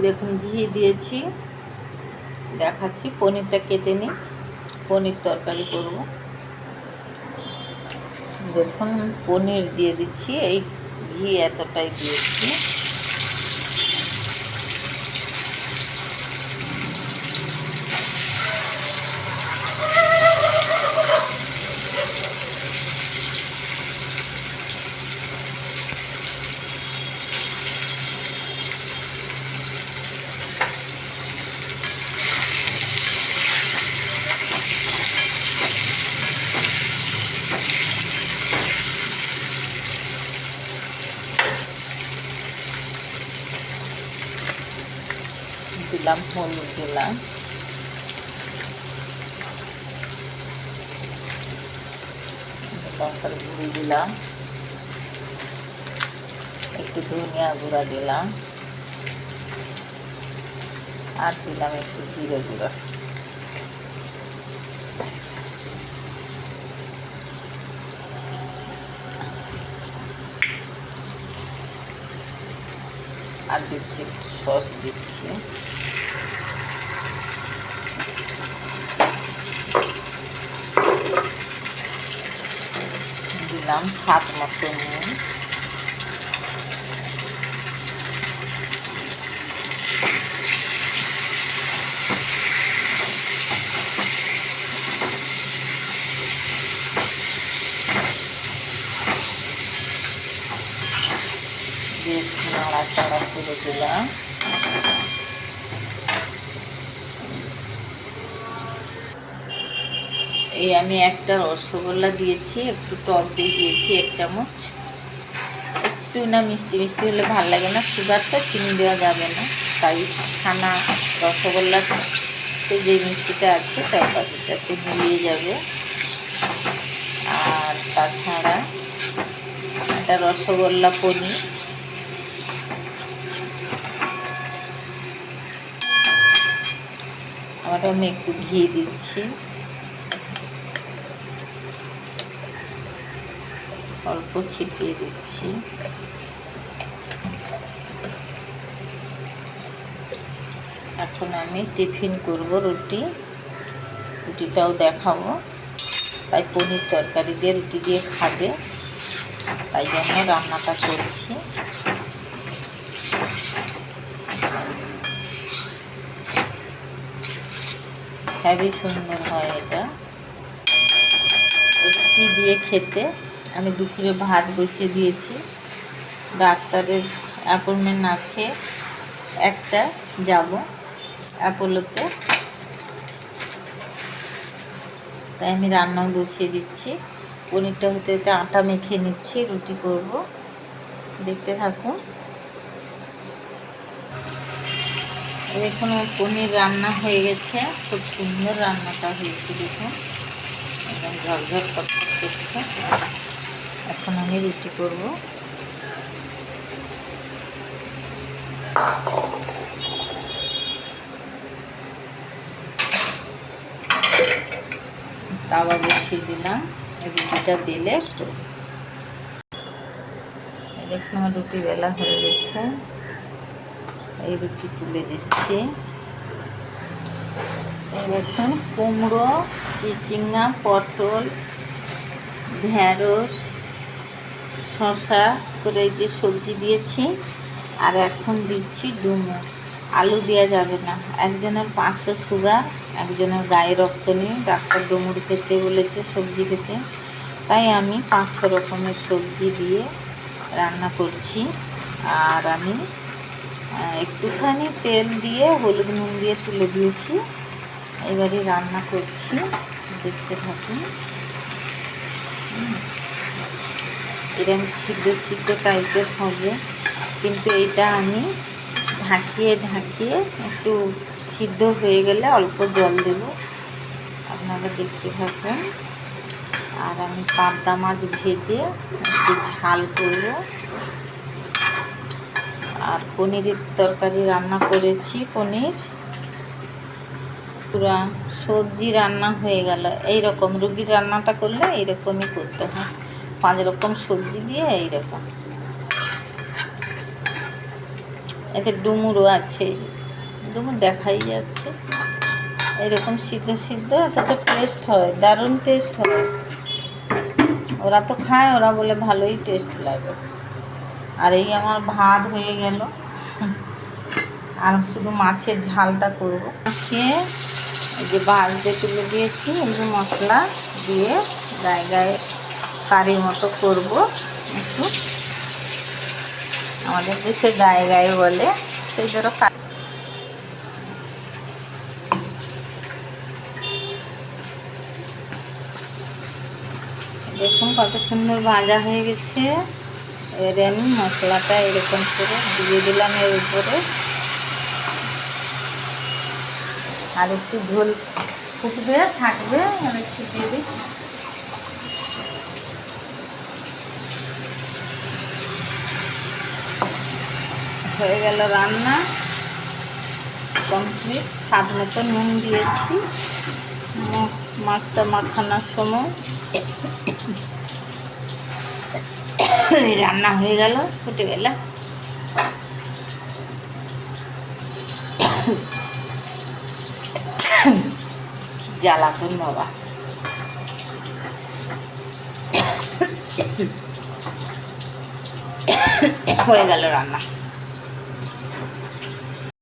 দেখুন, ঘি দিয়েছি। দেখাচ্ছি, পনিরটা কেটে নিই। পনির তরকারি করব। দেখুন, পনির দিয়ে দিচ্ছি। এই ঘি এতটাই দিয়েছি। দিলাম, হলুদ দিলাম। লঙ্কার গুঁড়ি দিলাম। একটু ধনিয়া গুঁড়া দিলাম। আর দিলাম একটু জিরে গুঁড়া। আর দিচ্ছি, সস দিচ্ছি। দিলাম সাত মতো নুন দিয়ে নাড়াচাড়া করে এই আমি একটা রসগোল্লা দিয়েছি, একটু টক দিয়ে দিয়েছি, এক চামচ। একটু না মিষ্টি মিষ্টি হলে ভালো লাগে না, সুগারটা চিনি দেওয়া যাবে না। তাই ছানা রসগোল্লাতে যে মিষ্টিটা আছে তার তরকারিটাতে মিলিয়ে যাবে। আর তাছাড়া একটা রসগোল্লা পনির। আবার আমি একটু ঘি দিচ্ছি। অল্প ছিটিয়ে দিচ্ছি। এখন আমি টিফিন করব রুটি। রুটিটাও দেখাবো। তাই পনির তরকারি দিয়ে রুটি দিয়ে খাবে। তাই জন্য রান্নাটা করছি। হেভি সুন্দর হয় এটা। রুটি দিয়ে খেতে আমি দুপুরে ভাত বসিয়ে দিয়েছি। ডাক্তারের অ্যাপয়েন্টমেন্ট আছে। একটা যাব অ্যাপোলোতে। তাই আমি রান্নাও বসিয়ে দিচ্ছি। পনিরটা হতে হতে আটা মেখে নিচ্ছি, রুটি করব। দেখতে থাকুন। দেখুন পনির রান্না হয়ে গেছে। খুব সুন্দর রান্নাটা হয়েছে, দেখুন। একদম ঝরঝর করছে। এখন আমি রুটি করব। তাওয়া বসিয়ে দিলাম। রুটিটা বেলে দেখুন আমার রুটি বেলা হয়ে গেছে। এই রুটি তুলে দিচ্ছি। দেখুন কুমড়ো, চিচিঙ্গা, পটল ঢ্যাঁড়স শশা করে যে সবজি দিয়েছি, আর এখন দিচ্ছি ডুমো। আলু দেওয়া যাবে না। একজনের পাঁচশো সুগার একজনের গায়ে রক্ত নেই। ডাক্তার ডুমুর খেতে বলেছে সবজি খেতে। তাই আমি পাঁচ ছ রকমের সবজি দিয়ে রান্না করছি। আর আমি একটুখানি তেল দিয়ে, হলুদ নুন দিয়ে তুলে দিয়েছি। এবারে রান্না করছি। দেখতে থাকুন। এরকম সিদ্ধ সিদ্ধ টাইপের হবে। কিন্তু এটা আমি ঢাকিয়ে ঢাকিয়ে একটু সিদ্ধ হয়ে গেলে অল্প জল দেব। আপনারা দেখতে থাকুন। আর আমি পাবদা মাছ ভেজে একটু ঝাল করব। আর পনিরের তরকারি রান্না করেছি, পনির। পুরা সবজি রান্না হয়ে গেল। এই রকম রুগীর রান্নাটা করলে এইরকমই করতে হয়। পাঁচ রকম সবজি দিয়ে এইরকম। এতে ডুমুরও আছে, ডুমুর দেখাই যাচ্ছে। এরকম সিদ্ধ সিদ্ধ, অথচ টেস্ট হয়, দারুণ টেস্ট হয়। ওরা তো খায়, ওরা বলে ভালোই টেস্ট লাগে। আর এই আমার ভাত হয়ে গেল। আর শুধু মাছের ঝালটা করব। খেয়ে যে দিয়ে তুলে দিয়েছি একটু মশলা দিয়ে গায়ে গায়ে কারি মতো করব। একটু। আমাদের দেশে গায়ে গায়ে বলে, সেই ধরো দেখুন কত সুন্দর ভাজা হয়ে গেছে। এর আমি মশলাটা এরকম করে দিয়ে দিলাম এর উপরে। আর একটু ঝোল ফুটবে, থাকবে, আর একটু দিয়ে দিই। হয়ে গেল রান্না। কমপ্লিট স্বাদ মতো নুন দিয়েছি। মাছটা মাখানোর সময় রান্না হয়ে গেল, ফুটে গেল। জ্বালাতুন বাবা। হয়ে গেল রান্না।